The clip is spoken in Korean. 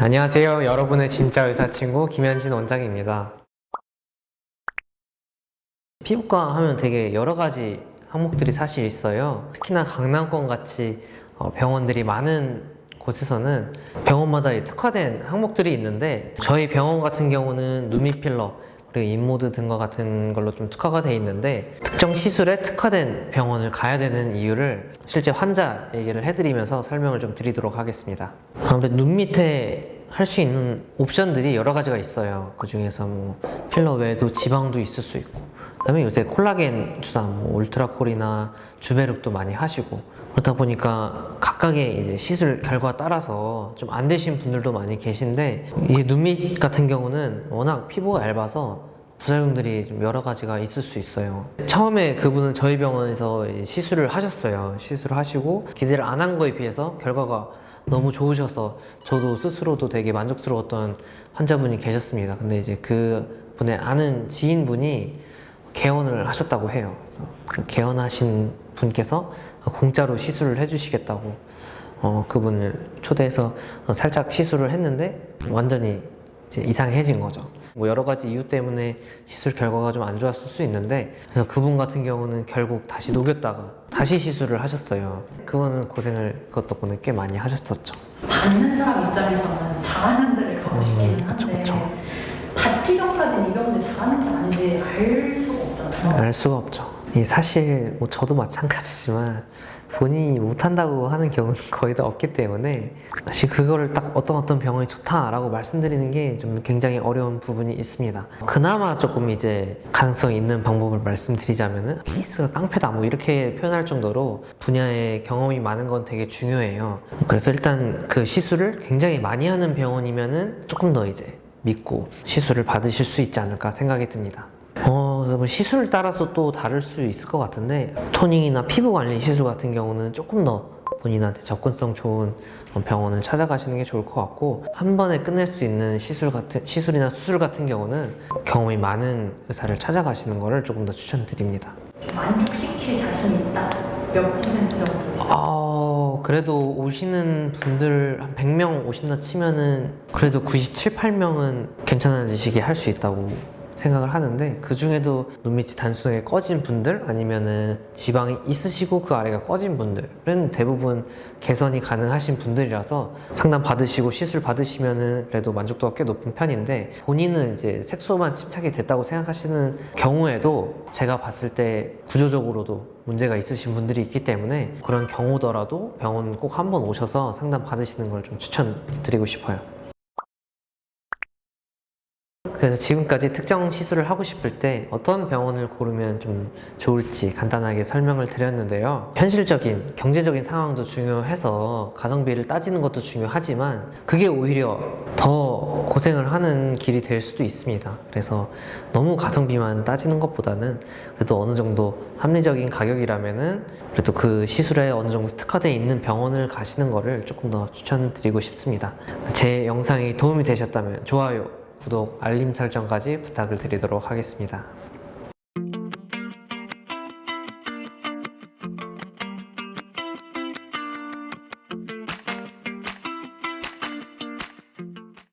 안녕하세요. 여러분의 진짜 의사 친구 김현진 원장입니다. 피부과 하면 되게 여러 가지 항목들이 사실 있어요. 특히나 강남권 같이 어, 병원들이 많은 곳에서는 병원마다 이 특화된 항목들이 있는데 저희 병원 같은 경우는 누미 필러 그리고 인모드 등과 같은 걸로 좀 특화가 돼 있는데 특정 시술에 특화된 병원을 가야 되는 이유를 실제 환자 얘기를 해드리면서 설명을 좀 드리도록 하겠습니다. 아무래도 눈 밑에 할 수 있는 옵션들이 여러 가지가 있어요. 그 중에서 뭐 필러 외에도 지방도 있을 수 있고, 그다음에 요새 콜라겐 주사, 뭐 울트라콜이나 주베룩도 많이 하시고 그렇다 보니까 각각의 이제 시술 결과 따라서 좀 안 되신 분들도 많이 계신데 이 눈밑 같은 경우는 워낙 피부가 얇아서 부작용들이 좀 여러 가지가 있을 수 있어요. 처음에 그분은 저희 병원에서 시술을 하셨어요. 시술을 하시고 기대를 안 한 거에 비해서 결과가 너무 좋으셔서 저도 스스로도 되게 만족스러웠던 환자분이 계셨습니다. 근데 이제 그 분의 아는 지인분이 개원을 하셨다고 해요. 개원하신 분께서 공짜로 시술을 해주시겠다고 어, 그분을 초대해서 어, 살짝 시술을 했는데 완전히 이상해진 거죠. 뭐 여러 가지 이유 때문에 시술 결과가 좀 안 좋았을 수 있는데 그래서 그분 같은 경우는 결국 다시 녹였다가 다시 시술을 하셨어요. 그분은 고생을 그것 덕분에 꽤 많이 하셨었죠. 받는 사람 입장에서는 잘하는 데를 가고 싶기는 음, 그쵸, 한데 그쵸. 받기 전까지는 이런 데 잘하는지 아닌지 알 수가 없잖아요. 알 수가 없죠. 이 사실 뭐 저도 마찬가지지만 본인이 못한다고 하는 경우는 거의 다 없기 때문에 사실 그거를 딱 어떤 어떤 병원이 좋다라고 말씀드리는 게 좀 굉장히 어려운 부분이 있습니다. 그나마 조금 이제 가능성 있는 방법을 말씀드리자면은 케이스가 깡패다 뭐 이렇게 표현할 정도로 분야에 경험이 많은 건 되게 중요해요. 그래서 일단 그 시술을 굉장히 많이 하는 병원이면은 조금 더 이제 믿고 시술을 받으실 수 있지 않을까 생각이 듭니다. 어, 그래서 뭐 시술 따라서 또 다를 수 있을 것 같은데 토닝이나 피부 관리 시술 같은 경우는 조금 더 본인한테 접근성 좋은 병원을 찾아가시는 게 좋을 것 같고 한 번에 끝낼 수 있는 시술 같은 시술이나 수술 같은 경우는 경험이 많은 의사를 찾아가시는 거를 조금 더 추천드립니다. 만족시킬 자신이 있다. 몇 퍼센트 정도? 어, 그래도 오시는 분들 한 100명 오신다 치면은 그래도 97, 8명은 괜찮아지시게 할 수 있다고 생각을 하는데 그 중에도 눈밑이 단순하게 꺼진 분들 아니면은 지방이 있으시고 그 아래가 꺼진 분들은 대부분 개선이 가능하신 분들이라서 상담 받으시고 시술 받으시면은 그래도 만족도가 꽤 높은 편인데 본인은 이제 색소만 침착이 됐다고 생각하시는 경우에도 제가 봤을 때 구조적으로도 문제가 있으신 분들이 있기 때문에 그런 경우더라도 병원 꼭 한번 오셔서 상담 받으시는 걸 좀 추천드리고 싶어요. 그래서 지금까지 특정 시술을 하고 싶을 때 어떤 병원을 고르면 좀 좋을지 간단하게 설명을 드렸는데요. 현실적인 경제적인 상황도 중요해서 가성비를 따지는 것도 중요하지만 그게 오히려 더 고생을 하는 길이 될 수도 있습니다. 그래서 너무 가성비만 따지는 것보다는 그래도 어느 정도 합리적인 가격이라면은 그래도 그 시술에 어느 정도 특화되어 있는 병원을 가시는 거를 조금 더 추천드리고 싶습니다. 제 영상이 도움이 되셨다면 좋아요, 구독, 알림 설정까지 부탁을 드리도록 하겠습니다.